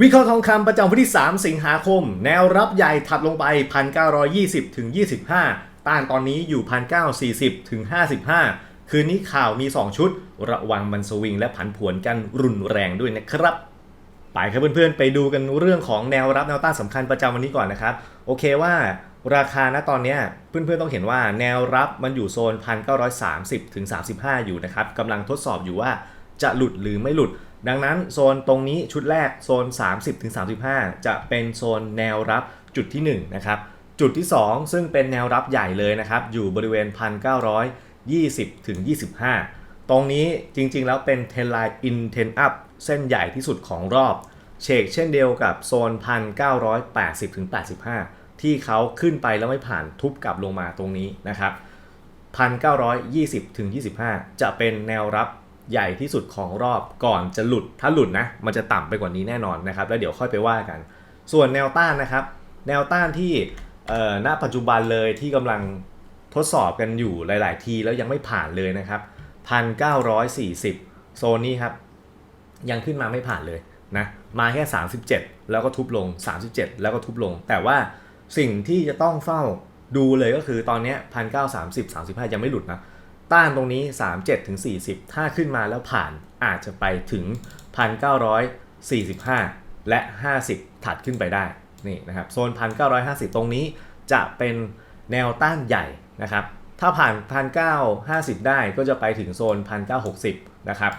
วิเคราะห์ทองคำประจำวันที่ 3 สิงหาคม แนวรับใหญ่ถัดลงไป 1,920 ถึง 25 ต้านตอนนี้อยู่ 1,940 ถึง 55 คืนนี้ข่าวมี 2 ชุด ระวังมันสวิงและผันผวนกันรุนแรงด้วยนะครับ ไปครับเพื่อนๆ ไปดูกันเรื่องของแนวรับแนวต้านสำคัญประจำวันนี้ก่อนนะครับ โอเคว่าราคาณตอนนี้เพื่อนๆต้องเห็นว่าแนวรับมันอยู่โซน 1930 ถึง 35 อยู่นะครับกำลังทดสอบอยู่ว่า จะหลุดหรือไม่หลุด ดังนั้นโซนตรงนี้ชุดแรกโซน 30ถึง35 จะเป็นโซนแนวรับจุดที่ 1 นะครับ จุดที่ 2 ซึ่งเป็นแนวรับใหญ่เลยนะครับ อยู่บริเวณ 1920ถึง25 ตรงนี้จริงๆ แล้วเป็นเทนไลน์อินเทนอัพเส้นใหญ่ที่สุดของรอบเชกเช่นเดียวกับโซน 1980ถึง85 ที่เขาขึ้นไปแล้วไม่ผ่านทุบกลับลงมาตรงนี้นะครับ1920ถึง25 จะเป็นแนวรับ ใหญ่ที่สุดของรอบก่อนจะหลุดถ้าหลุดนะมันจะต่ำไปกว่านี้แน่นอนนะครับ แล้วเดี๋ยวค่อยไปว่ากัน ส่วนแนวต้านนะครับ แนวต้านที่ณปัจจุบันเลยที่กำลังทดสอบกันอยู่หลาย ๆ ทีแล้วยังไม่ผ่านเลยนะครับ 1940 โซนนี้ครับ ยังขึ้นมาไม่ผ่านเลยนะมาแค่ 37 แล้วก็ทุบลง 37 แล้วก็ทุบลง แต่ว่าสิ่งที่จะต้องเฝ้าดูเลยก็คือตอนนี้พันเก้าสามสิบสามสิบห้ายังไม่หลุดนะ ต้านตรงนี้ 37ถึง40 ถ้าขึ้นมาแล้วผ่านอาจจะไปถึง 1,945 และ 50 ถัดขึ้นไปได้นี่นะครับโซน 1,950 ตรงนี้จะเป็นแนวต้านใหญ่นะครับถ้าผ่าน 1,950 ได้ก็จะไปถึงโซน 1,960 นะครับ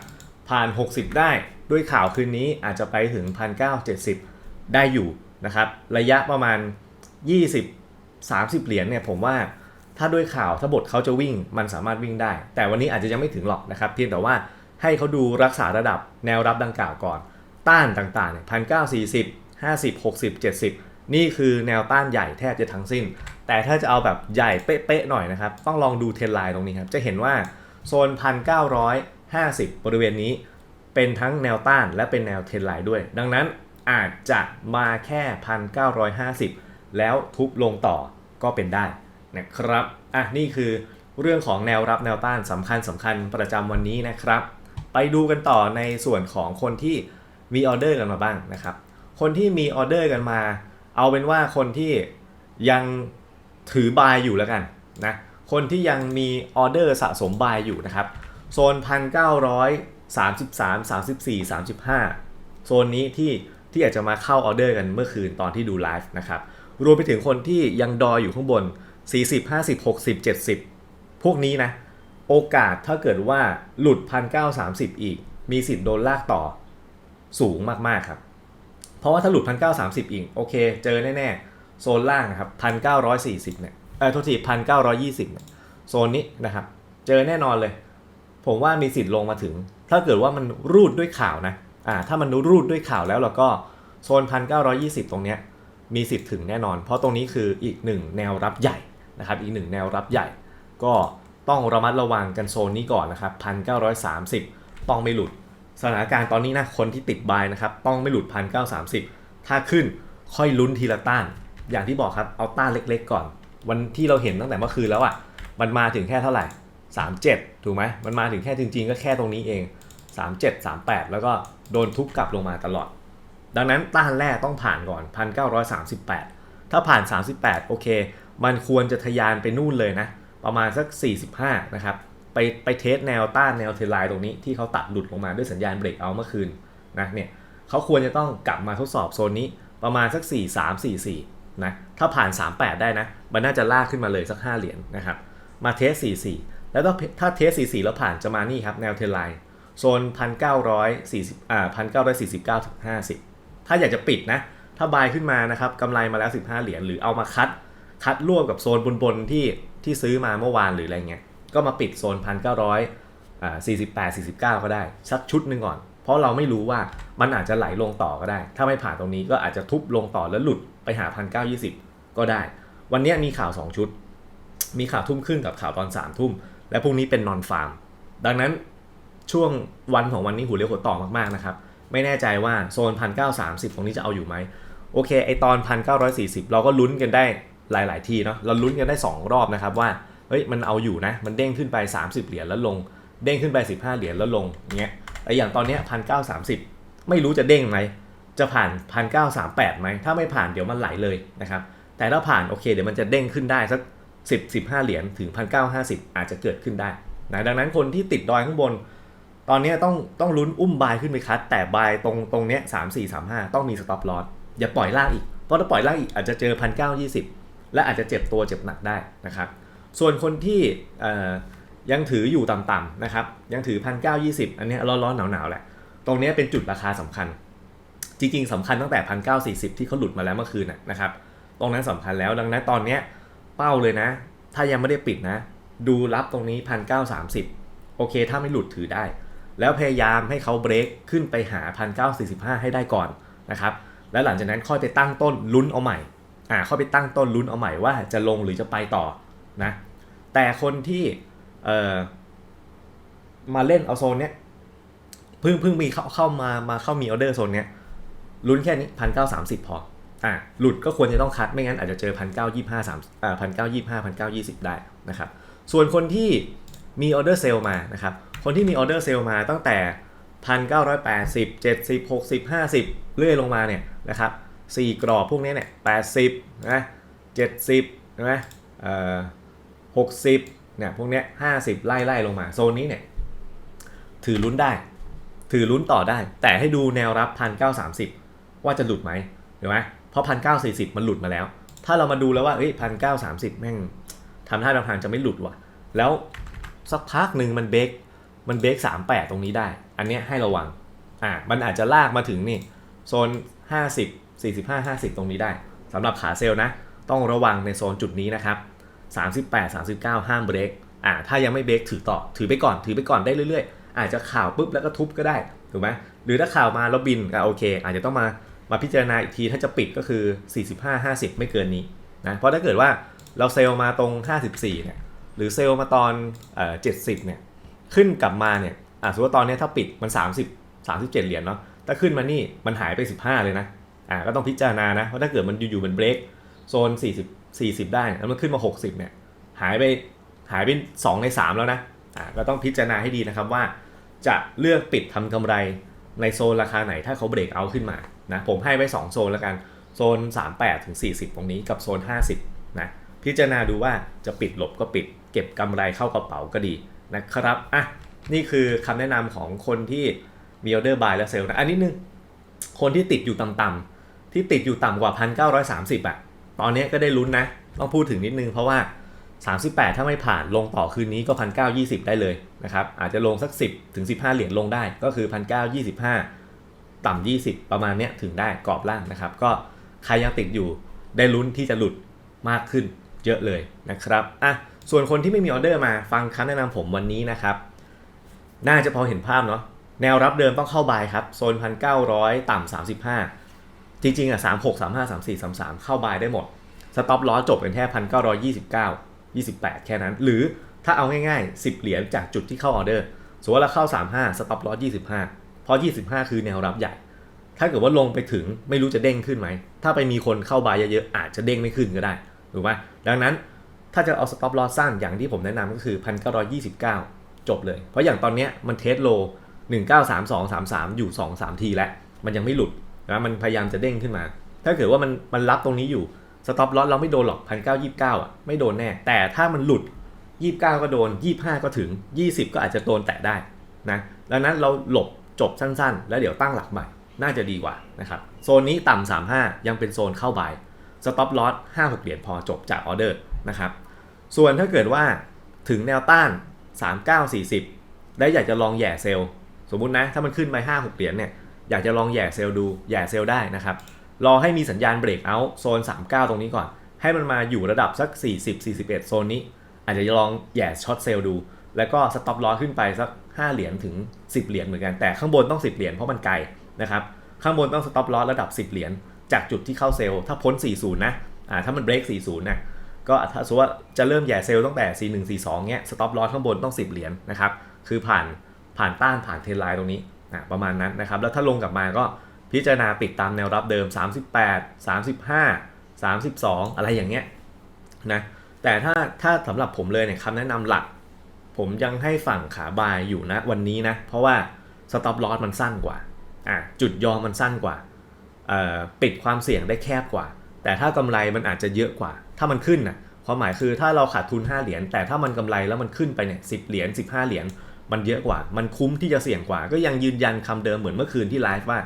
ผ่าน 60 ได้ด้วยข่าวคืนนี้อาจจะไปถึง 1,970 ได้อยู่นะครับระยะประมาณ 20 30 เหรียญเนี่ยผมว่า ถ้าด้วยข่าวถ้าบทเขาจะวิ่งมันสามารถวิ่งได้ แต่วันนี้อาจจะยังไม่ถึงหรอกนะครับ เพียงแต่ว่าให้เขาดูรักษาระดับแนวรับดังกล่าวก่อน ต้านต่างๆเนี่ยพันเก้าสี่สิบห้าสิบหกสิบเจ็ดสิบนี่คือแนวต้านใหญ่แทบจะทั้งสิ้น แต่ถ้าจะเอาแบบใหญ่เป๊ะๆหน่อยนะครับ ต้องลองดูเทรนไลน์ตรงนี้ครับ จะเห็นว่าโซนพันเก้าร้อยห้าสิบบริเวณนี้ เป็นทั้งแนวต้านและเป็นแนวเทรนไลน์ด้วย ดังนั้นอาจจะมาแค่ 1,950 แล้วทุบลงต่อก็เป็นได้ นะครับอะนี่คือเรื่องของแนวรับแนวต้านสำคัญสำคัญประจำวันนี้นะครับ ไปดูกันต่อในส่วนของคนที่มีออเดอร์กันมาบ้างนะครับ คนที่มีออเดอร์กันมา เอาเป็นว่าคนที่ยังถือบายอยู่แล้วกันนะคนที่ยังมีออเดอร์สะสมบายอยู่นะครับโซน 1,933 34 35 โซนนี้ที่ที่อากจะมาเข้าออเดอร์กันเมื่อคืนตอนที่ดูไลฟ์นะครับรวมไปถึงคนที่ยังดอยอยู่ข้างบน 40 50 60 70 พวกนี้นะ โอกาสถ้าเกิดว่าหลุด 1,930 อีก มีสิทธิ์โดนลากต่อสูงมาก ๆ ครับ เพราะว่าถ้าหลุด 1,930 อีก โอเค เจอแน่ ๆ โซนล่างนะครับ 1,940 เนี่ย เออโทษที1,920 เนี่ย โซนนี้นะครับ เจอแน่นอนเลย ผมว่ามีสิทธิ์ลงมาถึง ถ้าเกิดว่ามันรูดด้วยข่าวนะ อ่า ถ้ามันรูดด้วยข่าวแล้วเราก็โซน 1,920 ตรงเนี้ยมีสิทธิ์ถึงแน่นอน เพราะตรงนี้คืออีกหนึ่งแนวรับใหญ่ นะครับอีกหนึ่งแนวรับใหญ่ ก็ต้องระมัดระวังกันโซนนี้ก่อนนะครับ1,930 ต้องไม่หลุด สถานการณ์ตอนนี้นะคนที่ติดบายนะครับต้องไม่หลุด 1,930 ถ้าขึ้นค่อยลุ้นทีละต้าน อย่างที่บอกครับเอาต้านเล็กๆ ก่อน วันที่เราเห็นตั้งแต่เมื่อคืนแล้วอะ่ะมันมาถึงแค่เท่าไหร่ 37 ถูกไหมมันมาถึงแค่จริง ๆ ก็แค่ตรงนี้เอง 37 38 แล้วก็โดนทุบกลับลงมาตลอด ดังนั้นต้านแรกต้องผ่านก่อน 1938 ถ้าผ่าน 38 โอเค มันควรจะทะยานไปนู่นเลยนะ ประมาณสัก 45 นะครับ ไปไปเทสแนวต้านแนวเทรนไลน์ตรงนี้ที่เขาตัดหลุดลงมาด้วยสัญญาณเบรกเอาเมื่อคืนนะเนี่ยเขาควรจะต้องกลับมาทดสอบโซนนี้ประมาณสัก 4 3 4 4 นะ ถ้าผ่าน 38 ได้นะ มันน่าจะลากขึ้นมาเลยสัก 5 เหรียญนะครับ มาเทส 44 แล้วถ้าถ้าเทส 44 แล้วผ่านจะมานี่ครับ แนวเทรนไลน์โซน 1,940อ่า1,949ถึง50 ถ้าอยากจะปิดนะ ถ้าบายขึ้นมานะครับกำไรมาแล้ว 15 เหรียญหรือเอามาคัด คัดรวบกับโซนบนๆที่ที่ซื้อมาเมื่อวานหรืออะไรเงี้ย ก็มาปิดโซน1,900อ่า48 49ก็ได้สักชุดหนึ่งก่อน เพราะเราไม่รู้ว่ามันอาจจะไหลลงต่อก็ได้ ถ้าไม่ผ่านตรงนี้ก็อาจจะทุบลงต่อแล้วหลุดไปหา1,920ก็ได้ วันนี้มีข่าว 2 ชุด มีข่าวทุ่มครึ่งกับข่าวตอน3ทุ่ม และพรุ่งนี้เป็นนอนฟาร์ม ดังนั้นช่วงวันของวันนี้หูเรียวหัวต่อมากๆนะครับ ไม่แน่ใจว่าโซน1,930ตรงนี้จะเอาอยู่ไหม โอเค ไอตอน1,940เราก็ลุ้นกันได้ หลาย ๆ ที่เนาะเราลุ้นกันได้ 2 รอบนะครับว่าเฮ้ยมันเอาอยู่นะ มันเด้งขึ้นไป 30 เหรียญแล้วลง เด้งขึ้นไป 15 เหรียญแล้วลงเงี้ยแต่อย่างตอนเนี้ย1,930ไม่รู้จะเด้งไหมจะผ่าน1938ไหมถ้าไม่ผ่านเดี๋ยวมันไหลเลยนะครับแต่ถ้าผ่านโอเคเดี๋ยวมันจะเด้งขึ้นได้สัก10 15 เหรียญถึง 1950 อาจจะเกิดขึ้นได้นะดังนั้นคนที่ติดดอยข้างบน ตอนนี้ต้องต้องลุ้นอุ้มบายขึ้นไปคัด แต่บายตรงตรงเนี้ยสามสี่สามห้าต้องมีสต็อปลอสอย่าปล่อยล่างอีก เพราะถ้าปล่อยล่างอีกอาจจะเจอพันเก้ายี่สิบ และอาจจะเจ็บตัวเจ็บหนักได้นะครับ ส่วนคนที่ยังถืออยู่ต่ำๆนะครับยังถือพันเก้ายี่สิบอันนี้ร้อนๆหนาวๆแหละ ตรงนี้เป็นจุดราคาสำคัญ จริงๆสำคัญตั้งแต่พันเก้าสี่สิบที่เขาหลุดมาแล้วเมื่อคืนนะครับ ตรงนั้นสำคัญแล้วดังนั้นตอนเนี้ยเป้าเลยนะ ถ้ายังไม่ได้ปิดนะ ดูรับตรงนี้พันเก้าสามสิบโอเค ถ้าไม่หลุดถือได้ แล้วพยายามให้เขาเบรกขึ้นไปหา1945ให้ได้ก่อนนะครับแล้วหลังจากนั้นค่อยไปตั้งต้นลุ้นเอาใหม่ อ่าค่อยไปตั้งต้นลุ้นเอาใหม่ว่าจะลงหรือจะไปต่อนะ แต่คนที่เอ่อมาเล่นเอาโซนเนี้ยเพิ่งเพิ่งมีเข้าเข้ามามาเข้ามีออเดอร์โซนเนี้ยลุ้นแค่นี้พันเก้าสามสิบพออ่าหลุดก็ควรจะต้องคัดไม่งั้นอาจจะเจอพันเก้ายี่ห้าสามอ่าพันเก้ายี่ห้าพันเก้ายี่สิบได้นะครับ ส่วนคนที่มีออเดอร์เซลมานะครับ คนที่มีออเดอร์เซลมาตั้งแต่1,980 70 60 50เรื่อยลงมาเนี่ยนะครับ สี่กรอบพวกนี้เนี่ย80นะ70นะเอ่อ60เนี่ยพวกนี้ย50ไล่ไล่ลงมา โซนนี้เนี่ยถือลุ้นได้ ถือลุ้นต่อได้ แต่ให้ดูแนวรับ1,930ว่าจะหลุดไหมเห็นไหมเพราะ1,940มันหลุดมาแล้ว ถ้าเรามาดูแล้วว่าเฮ้ย1,930แม่งทำท่าทางทางจะไม่หลุดว่ะ แล้วสักพักหนึ่งมันเบรกมันเบรก38ตรงนี้ได้ อันนี้ให้ระวังอ่ามันอาจจะลากมาถึงนี่โซน50 45 50 ตรงนี้ได้สำหรับขาเซลนะ ต้องระวังในโซนจุดนี้นะครับ 38 39 ห้ามเบรกอ่าถ้ายังไม่เบรกถือต่อถือไปก่อนถือไปก่อนได้เรื่อยๆ อาจจะข่าวปุ๊บแล้วก็ทุบก็ได้ถูกไหมหรือถ้าข่าวมาแล้วบินอะโอเค อาจจะต้องมามาพิจารณาอีกทีถ้าจะปิดก็คือ 45 50 ไม่เกินนี้นะเพราะถ้าเกิดว่าเราเซลมาตรง 54เนี่ยหรือเซลมาตอนเอ่อ70เนี่ยขึ้นกลับมาเนี่ยอะสมมติว่าตอนนี้ถ้าปิดมัน 30 37 เหรียญเนาะถ้าขึ้นมานี่มันหายไป 15 เลยนะ อะก็ต้องพิจารณานะเพราะถ้าเกิดมันอยู่ๆมันเบรกโซน 40 40 ได้แล้วมันขึ้นมา 60เนี่ยหายไปหายไป2ใน 3 แล้วนะอะก็ต้องพิจารณาให้ดีนะครับว่า จะเลือกปิดทำกำไรในโซนราคาไหนถ้าเขาเบรกเอาขึ้นมานะผมให้ไว้ 2 โซนแล้วกันโซน 38ถึง40 ตรงนี้กับโซน 50นะพิจารณาดูว่าจะปิดหลบก็ปิด เก็บกำไรเข้ากระเป๋าก็ดีนะครับอะนี่คือคำแนะนำของคนที่มีออเดอร์บายและเซลล์นะอันนี้นึงคนที่ติดอยู่ต่ำๆ ที่ติดอยู่ต่ำกว่า 1,930 อะ ตอนนี้ก็ได้ลุ้นนะ ต้องพูดถึงนิดนึงเพราะว่า 38 ถ้าไม่ผ่านลงต่อคืนนี้ก็ 1,920 ได้เลยนะครับ อาจจะลงสัก 10 ถึง 15 เหรียญลงได้ ก็คือ 1,925 ต่ำ20 ประมาณเนี้ยถึงได้กรอบล่างนะครับ ก็ใครยังติดอยู่ได้ลุ้นที่จะหลุดมากขึ้นเยอะเลยนะครับ อะ ส่วนคนที่ไม่มีออเดอร์มาฟังคำแนะนำผมวันนี้นะครับ น่าจะพอเห็นภาพเนาะ แนวรับเดิมต้องเข้าบายครับ โซน 1,900 ต่ำ35 จริงๆอะ36 35 34 33เข้าบายได้หมดสต็อปล้อจบกันแค่1,929 28แปดแค่นั้น หรือถ้าเอาง่ายๆ10เหรียญจากจุดที่เข้าออเดอร์สมมติว่าเราเข้า35สต็อปล้อ25เพราะ25คือแนวรับใหญ่ ถ้าเกิดว่าลงไปถึงไม่รู้จะเด้งขึ้นไหม ถ้าไปมีคนเข้าบายเยอะๆอาจจะเด้งไม่ขึ้นก็ได้ถูกไหมดังนั้นถ้าจะเอาสต็อปลอสั้นอย่างที่ผมแนะนำก็คือ 1,929 จบเลย เพราะอย่างตอนเนี้ยมันเทสโล 193233 อยู่ 2-3 ทีแล้ว มันยังไม่หลุด นะมันพยายามจะเด้งขึ้นมา ถ้าเกิดว่ามันมันรับตรงนี้อยู่สต็อปลอสเราไม่โดนหรอก1,929อะไม่โดนแน่ แต่ถ้ามันหลุด29ก็โดน25ก็ถึง20ก็อาจจะโดนแตะได้นะดังนั้นเราหลบจบสั้นๆ แล้วเดี๋ยวตั้งหลักใหม่ น่าจะดีกว่านะครับโซนนี้ต่ำ35ยังเป็นโซนเข้าบายสต็อปลอส5-6เหรียญพอจบจากออเดอร์นะครับส่วนถ้าเกิดว่าถึงแนวต้าน 3940 ได้อยากจะลองแย่เซลล์ สมมุตินะ ถ้ามันขึ้นไป5-6 เหรียญเนี่ย อยากจะลองแย่เซลล์ดูแย่เซลล์ได้นะครับรอให้มีสัญญาณเบรกเอาท์โซน 39 ตรงนี้ก่อน ให้มันมาอยู่ระดับสัก 40-41 โซนนี้ อาจจะลองแย่ช็อตเซลล์ดู แล้วก็สต็อปลอสขึ้นไปสัก 5 เหรียญถึง 10 เหรียญเหมือนกัน แต่ข้างบนต้อง 10 เหรียญเพราะมันไกลนะครับข้างบนต้องสต็อปลอสระดับ 10 เหรียญจากจุดที่เข้าเซลล์ถ้าพ้น 40 นะอ่าถ้ามันเบรก40นะก็ถ้าสมมติว่าจะเริ่มแย่เซลล์ตั้งแต่ 41 42เงี้ยสต็อปลอสข้างบนต้อง 10 เหรียญนะครับคือผ่านผ่านต้านผ่านเทรนไลน์ตรงนี้ ประมาณนั้นนะครับ แล้วถ้าลงกลับมาก็พิจารณาปิดตามแนวรับเดิม 38 35 32 อะไรอย่างเงี้ยนะแต่ถ้าถ้าสำหรับผมเลยเนี่ยคำแนะนำหลัก ผมยังให้ฝั่งขาบายอยู่นะวันนี้นะเพราะว่าสต็อปลอสมันสั้นกว่าอะจุดยอมมันสั้นกว่าปิดความเสี่ยงได้แคบกว่า แต่ถ้ากำไรมันอาจจะเยอะกว่า ถ้ามันขึ้นนะความหมายคือถ้าเราขาดทุน 5 เหรียญแต่ถ้ามันกำไรแล้วมันขึ้นไปเนี่ยสิเหรียญ15 เหรียญ มันเยอะกว่า มันคุ้มที่จะเสี่ยงกว่า ก็ยังยืนยันคำเดิมเหมือนเมื่อคืนที่ไลฟ์ว่า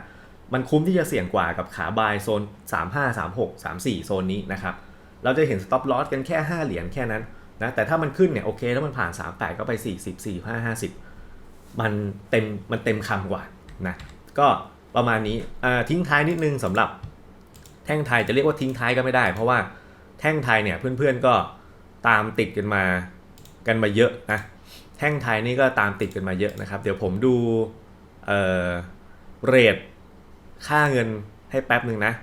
มันคุ้มที่จะเสี่ยงกว่ากับขาบายโซน 35 36 34 โซนนี้นะครับ เราจะเห็น stop loss กันแค่ 5 เหรียญแค่นั้นนะ แต่ถ้ามันขึ้นเนี่ยโอเค แล้วมันผ่าน 38 ก็ไป 40 45 50 มันเต็ม มันเต็มคำกว่านะ ก็ประมาณนี้อ่าทิ้งท้ายนิดนึงสำหรับแท่งไทยจะเรียกว่าทิ้งท้ายก็ไม่ได้ เพราะว่าแท่งไทยเนี่ยเพื่อนๆก็ตามติดกันมากันมาเยอะนะ แท่งไทยนี่ก็ตามติดกันมาเยอะนะครับ เดี๋ยวผมดูเเรทค่าเงินให้แป๊บหนึ่งนะ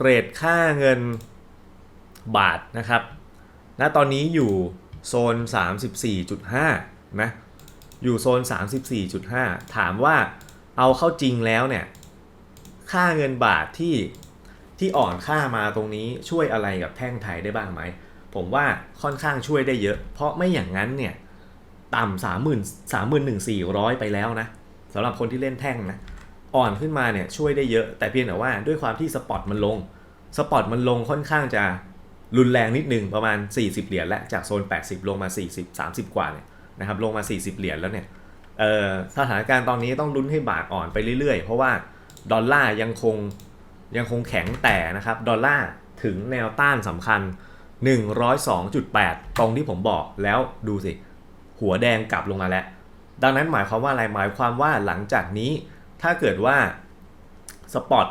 เรทค่าเงินบาทนะครับณตอนนี้อยู่โซน 34.5 นะ อยู่โซน 34.5 ถามว่าเอาเข้าจริงแล้วเนี่ย ค่าเงินบาทที่ที่อ่อนค่ามาตรงนี้ช่วยอะไรกับแท่งไทยได้บ้างไหม ผมว่าค่อนข้างช่วยได้เยอะ เพราะไม่อย่างนั้นเนี่ย ต่ำสามหมื่นสามหมื่นหนึ่งสี่ร้อยไปแล้วนะสำหรับคนที่เล่นแท่งนะอ่อนขึ้นมาเนี่ยช่วยได้เยอะ แต่เพียงแต่ว่าด้วยความที่สปอตมันลงสปอตมันลงค่อนข้างจะรุนแรงนิดนึงประมาณ 40 เหรียญและจากโซน 80 ลงมา 40 30 กว่าเนี่ยนะครับลงมา 40 เหรียญแล้วเนี่ยสถานการณ์ตอนนี้ต้องลุ้นให้บาทอ่อนไปเรื่อยๆ เพราะว่าดอลลาร์ยังคงยังคงแข็งแต่นะครับดอลลาร์ถึงแนวต้านสำคัญ 102.8 ตรงที่ผมบอกแล้วดูสิ หัวแดงกลับลงมาแล้ว ดังนั้นหมายความว่าอะไรหมายความว่าหลังจากนี้ถ้าเกิดว่าสปอต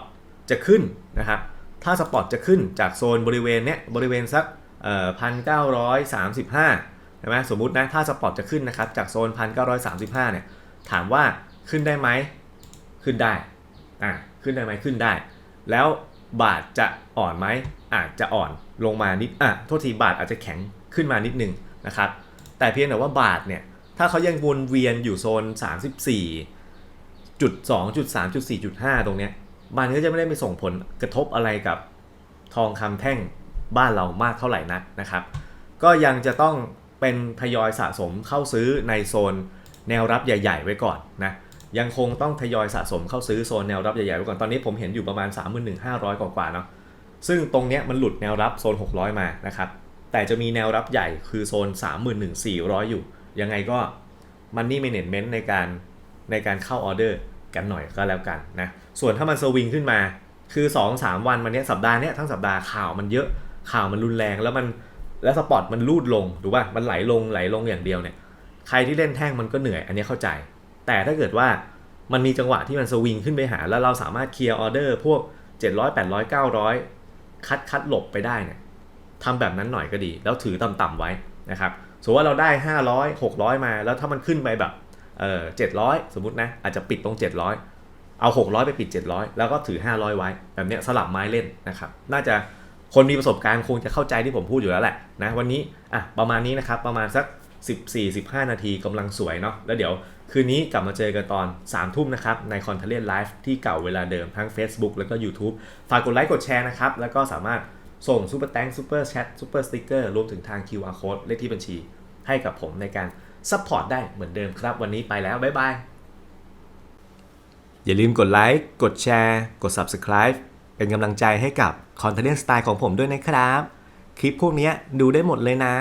จะขึ้นนะครับถ้าสปอตจะขึ้นจากโซนบริเวณเนี้ยบริเวณสักพันเก้าร้อยสามสิบห้าใช่ไหมสมมตินะถ้าสปอตจะขึ้นนะครับจากโซนพันเก้าร้อยสามสิบห้าเนี่ยถามว่าขึ้นได้ไหมขึ้นได้อะขึ้นได้ไหมขึ้นได้ แล้วบาทจะอ่อนไหมอาจจะอ่อนลงมานิดอะโทษทีบาทอาจจะแข็งขึ้นมานิดนึงนะครับ แต่เพียงแต่ว่าบาทเนี่ย ถ้าเขายังวนเวียนอยู่โซน 34 จุด2จุด3จุด4จุด5ตรงเนี้ยมันก็จะไม่ได้ไปส่งผลกระทบอะไรกับทองคำแท่งบ้านเรามากเท่าไหร่นักนะครับ ก็ยังจะต้องเป็นทยอยสะสมเข้าซื้อในโซนแนวรับใหญ่ ๆ ไว้ก่อนนะยังคงต้องทยอยสะสมเข้าซื้อโซนแนวรับใหญ่ๆไว้ก่อนตอนนี้ผมเห็นอยู่ประมาณ 31,500 กว่าๆเนาะซึ่งตรงเนี้ยมันหลุดแนวรับโซน 600 มานะครับ แต่จะมีแนวรับใหญ่คือโซน 31,400 อยู่ ยังไงก็มันนี่ management ในการในการเข้าออเดอร์กันหน่อยก็แล้วกันนะ ส่วนถ้ามันสวิงขึ้นมาคือ 2-3 วันมันเนี้ยสัปดาห์เนี้ยทั้งสัปดาห์ข่าวมันเยอะข่าวมันรุนแรงแล้วมันแล้วสปอตมันลูดลงถูกป่ะมันไหลลงไหลลงอย่างเดียวเนี่ยใครที่เล่นแท่งมันก็เหนื่อยอันนี้เข้าใจ แต่ถ้าเกิดว่ามันมีจังหวะที่มันสวิงขึ้นไปหา แล้วเราสามารถเคลียร์ออเดอร์พวก 700 800 900 คัดคัดหลบไปได้เนี่ย ทำแบบนั้นหน่อยก็ดี แล้วถือต่ำๆไว้นะครับสมมติว่าเราได้ 500 600 มา แล้วถ้ามันขึ้นไปแบบเออ700สมมตินะอาจจะปิดตรง 700 เอา 600 ไปปิด 700 แล้วก็ถือ 500 ไว้แบบนี้สลับไม้เล่นนะครับน่าจะคนมีประสบการณ์คงจะเข้าใจที่ผมพูดอยู่แล้วแหละนะวันนี้อะประมาณนี้นะครับประมาณสัก 14-15 นาทีกำลังสวยเนาะแล้วเดี๋ยวคืนนี้กลับมาเจอกันตอน 3 ทุ่มนะครับ ในคอนเทนต์ไลฟ์ที่เก่าเวลาเดิมทั้ง Facebook แล้วก็ YouTube ฝากกดไลค์กดแชร์นะครับ แล้วก็สามารถ ส่งซูเปอร์แตงซูเปอร์แชทซูเปอร์สติ๊กเกอร์รวมถึงทาง QR Code เลขที่บัญชี ให้กับผมในการซัพพอร์ตได้เหมือนเดิมครับ วันนี้ไปแล้ว บ๊ายบาย อย่าลืมกดไลค์กดแชร์กด Subscribe เป็นกำลังใจให้กับคอนเทนต์สไตล์ของผมด้วยนะครับ คลิปพวกนี้ดูได้หมดเลยนะ